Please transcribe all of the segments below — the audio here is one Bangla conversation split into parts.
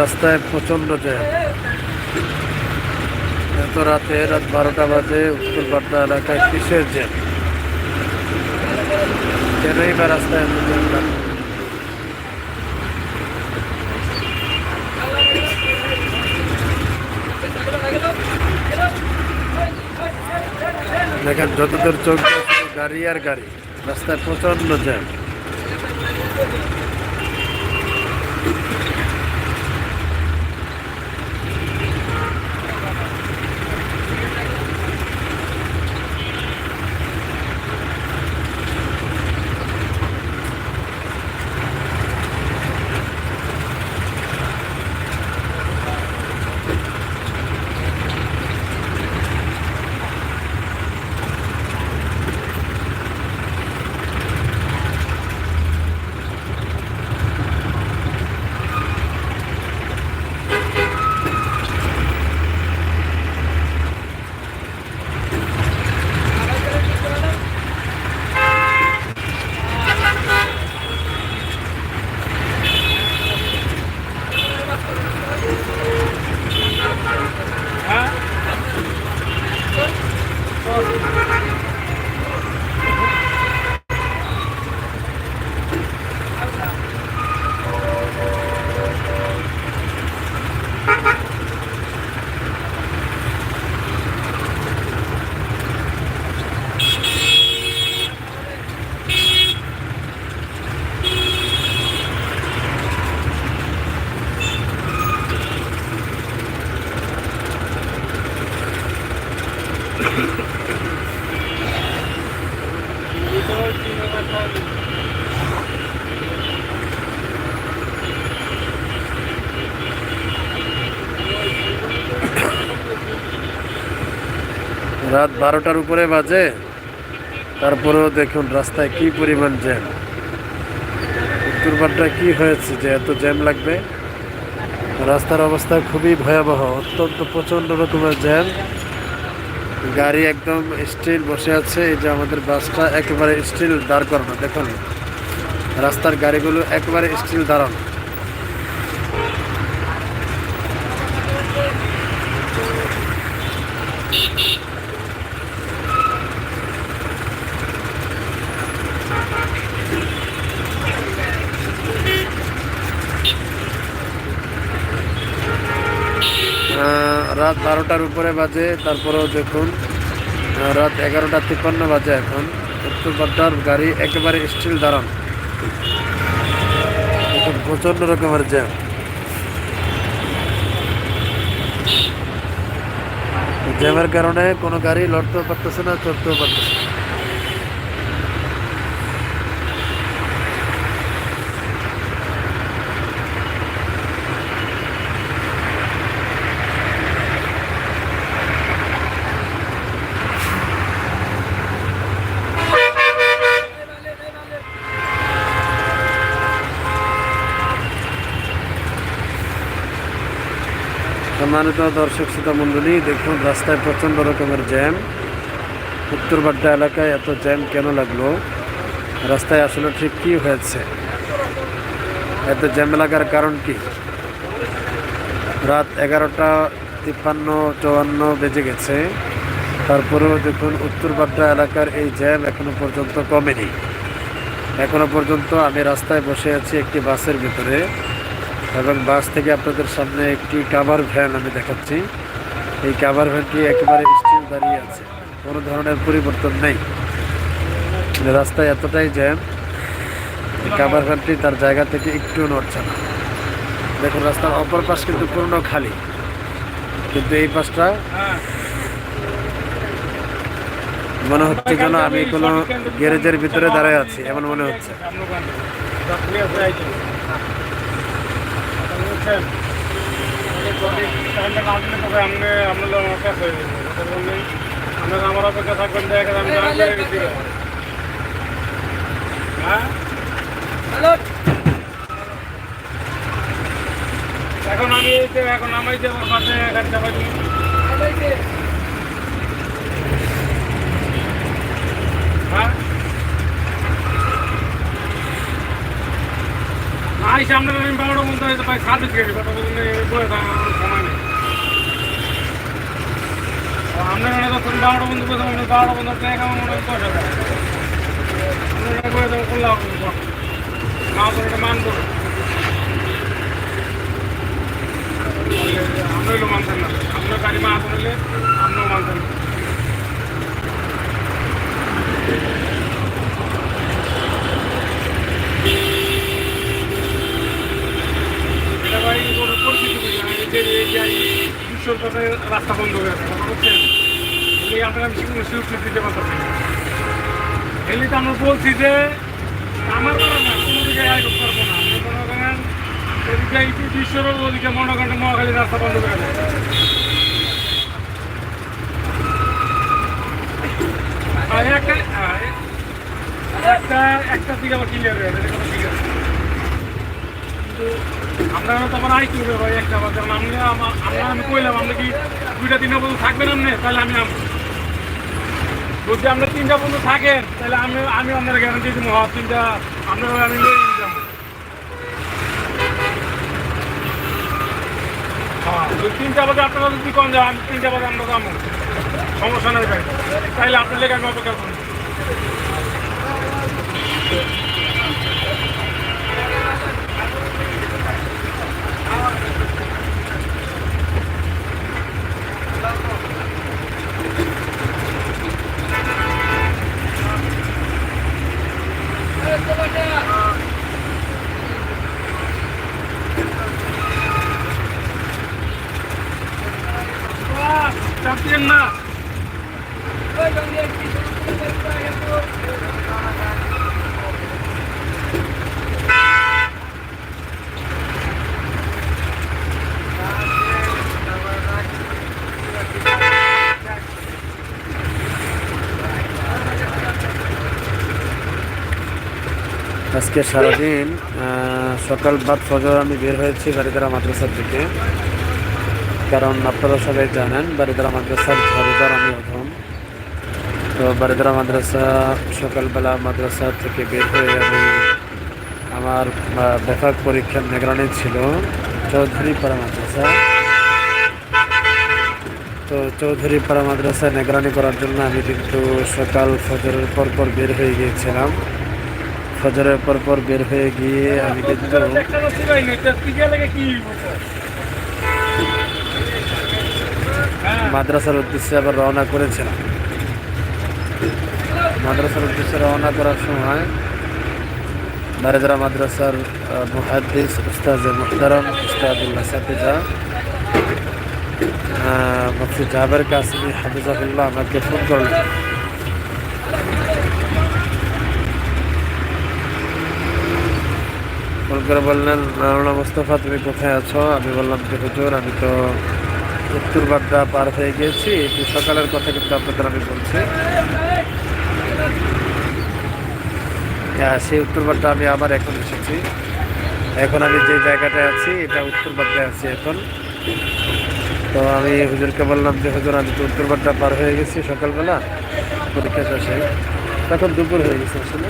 রাস্তায় প্রচণ্ড জ্যাম। এত রাতে রাত বারোটা বাজে উত্তর বাড্ডা এলাকায় কিসের জ্যাম? কেনই বা রাস্তায় জ্যাম দেখেন, যতদূর চোখ গাড়ি আর গাড়ি, রাস্তায় প্রচণ্ড জ্যাম। বারোটার উপরে বাজে। তারপরেও দেখুন রাস্তায় কি পরিমাণ জ্যাম। উত্তরপাড়টা কি হয়েছে যে এত জ্যাম লাগবে? রাস্তার অবস্থা খুবই ভয়াবহ, অত্যন্ত প্রচণ্ড রকমের জ্যাম। গাড়ি একদম স্টিল বসে আছে, এই যে আমাদের বাসটা একেবারে স্টিল দাঁড় করানো। দেখুন, রাস্তার গাড়িগুলো একেবারে স্টিল দাঁড়ানো। রাত বারোটার উপরে বাজে, তারপরেও দেখুন রাত এগারোটা তিপ্পান্ন বাজে এখন। উত্তর বাড্ডার গাড়ি একেবারে স্টিল দাঁড়ান এখন প্রচণ্ড রকমের জ্যাম জ্যামের কারণে কোনো গাড়ি লড়তেও পারতেছে না, চড়তেও পারতেছে না। সম্মানিত দর্শক শ্রোতা মণ্ডলী দেখুন, রাস্তায় প্রচণ্ড রকমের জ্যাম। উত্তর বাড্ডা এলাকায় এত জ্যাম কেন লাগল? রাস্তায় আসলে ঠিক কী হয়েছে? এত জ্যাম লাগার কারণ কি? রাত এগারোটা তিপ্পান্ন চুয়ান্ন বেজে গেছে। তারপরেও দেখুন উত্তর বাড্ডা এলাকার এই জ্যাম এখনও পর্যন্ত কমেনি। এখনও পর্যন্ত আমি রাস্তায় বসে আছি একটি বাসের ভিতরে। এবং বাস থেকে আপনাদের সামনে একটি কাভার ভ্যান আমি দেখাচ্ছি। এই কাভার ভ্যানটি একেবারে স্টিল দাঁড়িয়ে আছে। কোনো ধরনের পরিবর্তন নেই। রাস্তায় এতটাই জ্যাম কাভার ভ্যানটি তার জায়গা থেকে একটু নড়ছে না। দেখুন, রাস্তার অপর পাশ কিন্তু পূর্ণ খালি। কিন্তু এই পাশটা মনে হচ্ছে যেন আমি কোনো গ্যারেজের ভিতরে দাঁড়ায় আছি, এমন মনে হচ্ছে। আপনারা আমার অপেক্ষা থাকবেন দেখেন আমি করে গেছি। হ্যাঁ। এখন আমি যে এখন নামাইতে আমার পাশে গাড়ি চাপাইছি হ্যাঁ আই সামনে আমি বারোটা বন্ধু হয়েছে ভাই সাথে থেকে কথা বলতে বলে সময় নেই। আপনারা যখন বারোটা বন্ধু করে তখন বারোটা বন্ধু টাকা আমার মনে হয় দশ হাজার আপনারা করে দেবো করলাম মা করে এটা মান করো আপনারও মানতেন না। আপনার গাড়ি মা করলে আপনিও মানতেন না এটা ভাই কোনো পরিস্থিতি বুঝি না। এই যে এই যে এই পথে রাস্তা বন্ধ হয়ে আছে, কথা বলছেন এই আপনার আমি কোনো সুযোগ দিতে পারতেছি এলি তো আমরা বলছি যে, আমার করার না, কোনো দিকে আয় করতে পারব না। আপনি মনে করেন, এদিকে ওদিকে মনে মহাখালী রাস্তা বন্ধ করে দেয় একটা একটা দিকে আবার ক্লিয়ার হয়ে যাবে কিন্তু আমরা তো আমার আই করবে ভাই, একটা বার। আমি আমা- কইলাম আমরা কি দুইটা তিনটা বন্ধু থাকবেন আপনি? তাহলে আমি যদি আমরা তিনটা বন্ধু থাকেন, তাহলে আমি আমি আপনার গ্যারান্টি দিব হ্যাঁ তিনটা আপনার আমি নিয়ে যাব। হ্যাঁ তিনটা বাজে আপনারা যদি কম যান আমি তিনটা বাজে আমরা যাব। সমস্যা নেই ভাই। তাইলে আপনার আমি না। আজকে সারাদিন সকাল বাদ ফজর আমি বের হয়েছি গাড়ি বারিদারা মাদ্রাসার দিকে। কারণ আপনারা সবাই জানেন বারিদারা মাদ্রাসার ঝাড়ুদার আমি অধম তো বারিদারা মাদ্রাসা সকালবেলা মাদ্রাসা থেকে বের হয়ে আমি আমার বেফাক পরীক্ষার নিগরানি ছিল চৌধুরীপাড়া মাদ্রাসা। তো চৌধুরীপাড়া মাদ্রাসা নিগরানি করার জন্য আমি কিন্তু সকাল ফজরের পর পর বের হয়ে গিয়েছিলাম। ফজরের পর পর বের হয়ে গিয়ে আমি কিন্তু একটা তো ছিলই না এটা টিকে লাগে কি হ্যাঁ মাদ্রাসার উদ্দেশ্যে আবার রওনা করেছিলাম মাদ্রাসার উদ্দেশ্যে রওনা করার সময় বারেদরা মাদ্রাসার মুহাদ্দিস উস্তাজ মুহতারাম উস্তাদুল্লাহ সাফিজা মুফতি জাবের কাসিমি হাফিজাহুল্লাহ আমাকে ফোন করলেন। ফোন করে বললেন রানা মোস্তফা, তুমি কোথায় আছো? আমি বললাম যে হুজুর, আমি তো উত্তর বাড্ডা পার হয়ে গিয়েছি, একটু সকালের কথা কিন্তু আপনাদের আমি বলছি। হ্যাঁ সেই উত্তর আমি আবার এখন এসেছি। এখন আমি যে জায়গাটায় আছি, এটা উত্তর আছি এখন। তো আমি হুজুরকে বললাম যে, হুজুর আমি তো উত্তর পার হয়ে গেছি সকালবেলা, পরীক্ষা শেষে তখন দুপুর হয়ে গেছে আসলে।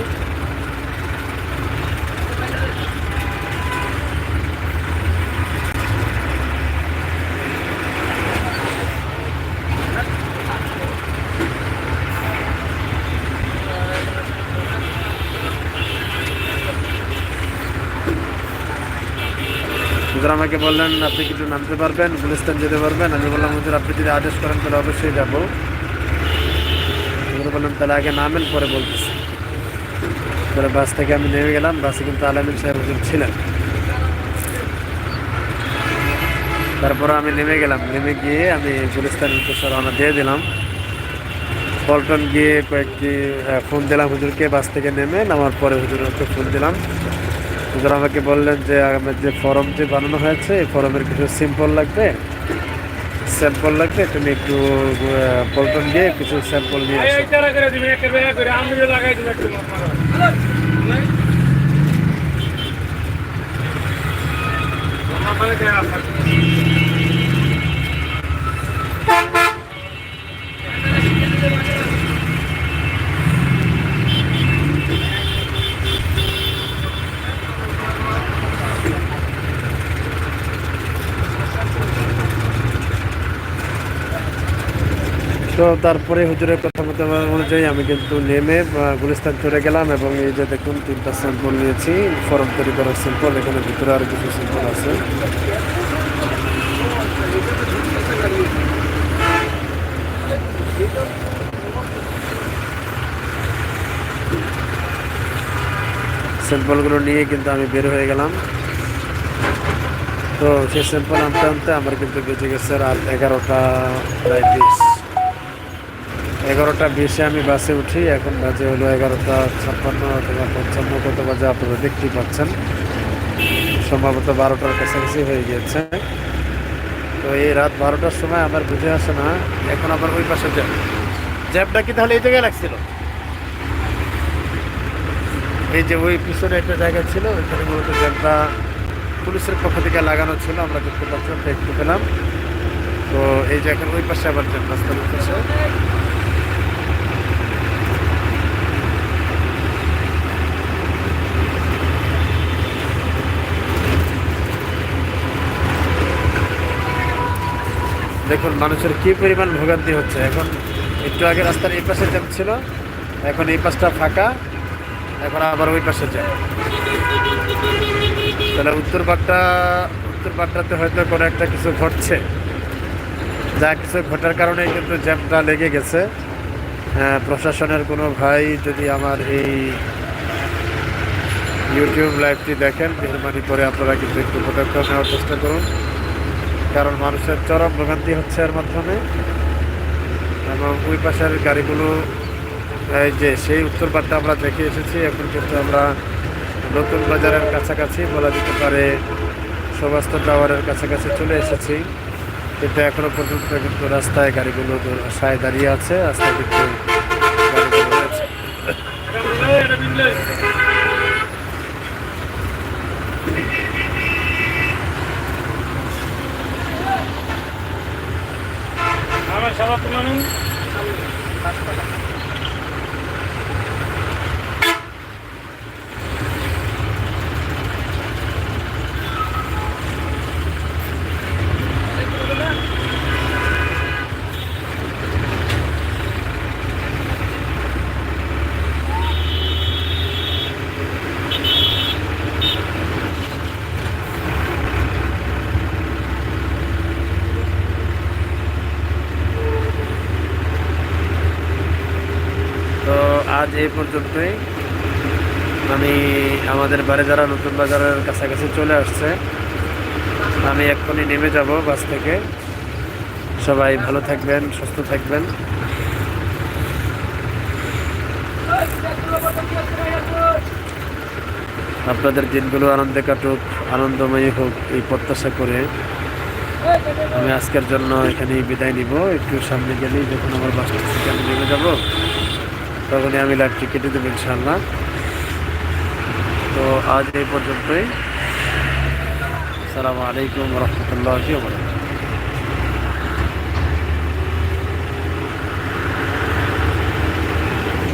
হুজুর আমাকে বললেন, আপনি কিছু নামতে পারবেন, গুলিস্তান যেতে পারবেন। আমি বললাম, হুজুর, আপনি যদি আদেশ করেন, তাহলে অবশ্যই যাব। হুজুর বললাম তাহলে আগে নামেন, পরে বলতেছি। পরে বাস থেকে আমি নেমে গেলাম। বাসে কিন্তু আলামিন সাহেব হুজুর ছিলেন। তারপরে আমি নেমে গেলাম। নেমে গিয়ে আমি গুলিস্তানের উদ্দেশ্যে রওনা দিয়ে দিলাম। পল্টন গিয়ে কয়েকটি ফোন দিলাম হুজুরকে। বাস থেকে নেমে নামার পরে হুজুরকে ফোন দিলাম। হুজুর আমাকে বললেন যে আমার যে ফর্মটি বানানো হয়েছে, এই ফর্মের কিছু সিম্পল লাগবে। স্যাম্পল লাগবে, তুমি একটু পল্টন দিয়ে কিছু স্যাম্পল নিয়ে আসো এই তারা করে দিবেন একটা বেয়া করে আমি যে লাগাই দিবেন একটু আমার দেয়া আছে তো তারপরে হুজুরের কথা মতো অনুযায়ী আমি কিন্তু নেমে গুলিস্তান চলে গেলাম এবং এই যে দেখুন তিনটা স্যাম্পল নিয়েছি, ফর্ম তৈরি করার স্যাম্পল এখানে ভিতরে আরও কিছু স্যাম্পল আছে। স্যাম্পলগুলো নিয়ে কিন্তু আমি বের হয়ে গেলাম। তো সেই স্যাম্পল আনতে আনতে আমার কিন্তু বেঁচে গেছে রাত এগারোটা, প্রায় বিশ। এগারোটা বিশে আমি বাসে উঠি, এখন বাজে হলো এগারোটা ছাপ্পান্ন অথবা পঞ্চান্ন, কত বাজে আপনারা দেখতেই পাচ্ছেন। সম্ভবত বারোটার কাছাকাছি হয়ে গিয়েছে। তো এই রাত বারোটার সময় আমার বুঝে আসে না, এখন আবার ওই পাশে জ্যাব। জ্যাবটা কি তাহলে এই জায়গায় লাগছিল? এই যে ওই পিছনে একটা জায়গা ছিল, ওইখানে মূলত জ্যাবটা পুলিশের পক্ষ থেকে লাগানো ছিল, আমরা দেখতে পাচ্ছিলাম দেখতে পেলাম। তো এই যে এখন ওই পাশে আবার জ্যাব, রাস্তার পাশে দেখুন মানুষের কি পরিমাণ ভোগান্তি হচ্ছে। এখন একটু আগে রাস্তার এই পাশে জ্যাম ছিল এখন এই পাশটা ফাঁকা এখন আবার ওই পাশে জ্যাম তাহলে উত্তর পাটটা উত্তর পাটটাতে হয়তো কোনো একটা কিছু ঘটছে। যা কিছু ঘটার কারণে কিন্তু জ্যামটা লেগে গেছে। আহ, প্রশাসনের কোনো ভাই যদি আমার এই ইউটিউব লাইভটি দেখেন মেহরবানি করে আপনারা কিন্তু একটু পদক্ষেপ নেওয়ার চেষ্টা করুন। কারণ মানুষের চরম ভোগান্তি হচ্ছে এর মাধ্যমে। এবং ওই পাশের গাড়িগুলো, এই যে সেই উত্তর পাটটা আমরা দেখে এসেছি, এখন কিন্তু আমরা নতুন বাজারের কাছাকাছি বলা যেতে পারে সবাস্ত টাওয়ারের কাছাকাছি চলে এসেছি। কিন্তু এখনও পর্যন্ত কিন্তু রাস্তায় গাড়িগুলো আশায় দাঁড়িয়ে আছে, রাস্তায় কিন্তু গাড়িগুলো Siapa teman-teman. আজ এই পর্যন্তই। আমি আমাদের বাড়ি যারা নতুন বাজারের কাছাকাছি চলে আসছে, আমি এক্ষুনি নেমে যাব বাস থেকে। সবাই ভালো থাকবেন, সুস্থ থাকবেন। আপনাদের দিনগুলো আনন্দে কাটুক, আনন্দময়ী হোক, এই প্রত্যাশা করে আমি আজকের জন্য এখানেই বিদায় নিব। একটু সামনে গেলেই যখন আমার বাস থেকে আমি নেমে যাব। তখনই আমি লাইভটি কেটে দেবো ইনশাল্লাহ তো আজ এই পর্যন্তই। আসসালামু আলাইকুম রহমতুল্লাহ